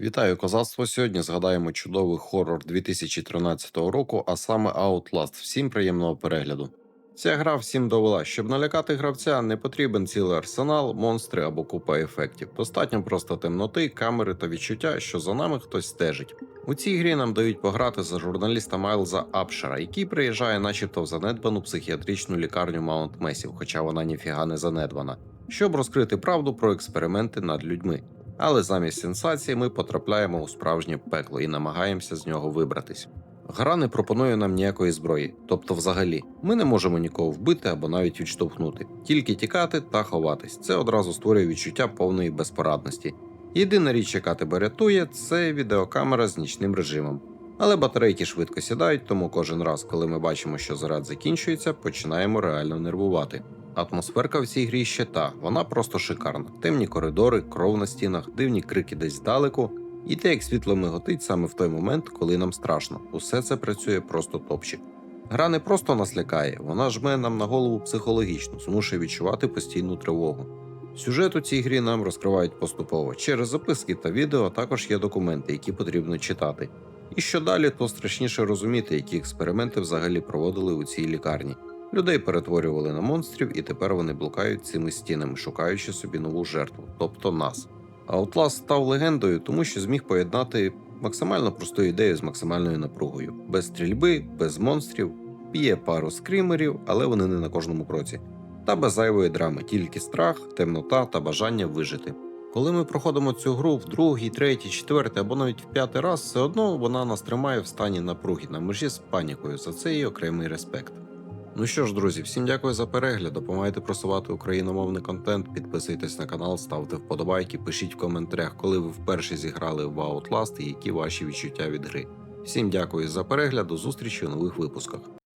Вітаю козацтво. Сьогодні згадаємо чудовий хорор 2013 року, а саме Outlast. Всім приємного перегляду. Ця гра всім довела, щоб налякати гравця, не потрібен цілий арсенал, монстри або купа ефектів. Достатньо просто темноти, камери та відчуття, що за нами хтось стежить. У цій грі нам дають пограти за журналіста Майлза Апшера, який приїжджає, начебто, в занедбану психіатричну лікарню Маунт Месів, хоча вона ніфіга не занедбана, щоб розкрити правду про експерименти над людьми. Але замість сенсації ми потрапляємо у справжнє пекло і намагаємося з нього вибратись. Гра не пропонує нам ніякої зброї, тобто, взагалі, ми не можемо нікого вбити або навіть відштовхнути, тільки тікати та ховатись. Це одразу створює відчуття повної безпорадності. Єдина річ, яка тебе рятує, це відеокамера з нічним режимом. Але батарейки швидко сідають, тому кожен раз, коли ми бачимо, що заряд закінчується, починаємо реально нервувати. Атмосферка в цій грі ще та, вона просто шикарна. Темні коридори, кров на стінах, дивні крики десь здалеку, і те, як світло миготить саме в той момент, коли нам страшно. Усе це працює просто топчик. Гра не просто нас лякає, вона жме нам на голову психологічно, змушує відчувати постійну тривогу. Сюжет у цій грі нам розкривають поступово. Через записки та відео також є документи, які потрібно читати. І що далі, то страшніше розуміти, які експерименти взагалі проводили у цій лікарні. Людей перетворювали на монстрів, і тепер вони блукають цими стінами, шукаючи собі нову жертву, тобто нас. Outlast став легендою, тому що зміг поєднати максимально просту ідею з максимальною напругою, без стрільби, без монстрів, є пару скримерів, але вони не на кожному кроці. Та без зайвої драми, тільки страх, темнота та бажання вижити. Коли ми проходимо цю гру в другий, третій, четвертий або навіть в п'ятий раз, все одно вона нас тримає в стані напруги на межі з панікою. За це її окремий респект. Ну що ж, друзі, всім дякую за перегляд. Допомагайте просувати україномовний контент. Підписуйтесь на канал, ставте вподобайки, пишіть в коментарях, коли ви вперше зіграли в Outlast і які ваші відчуття від гри. Всім дякую за перегляд, до зустрічі у нових випусках.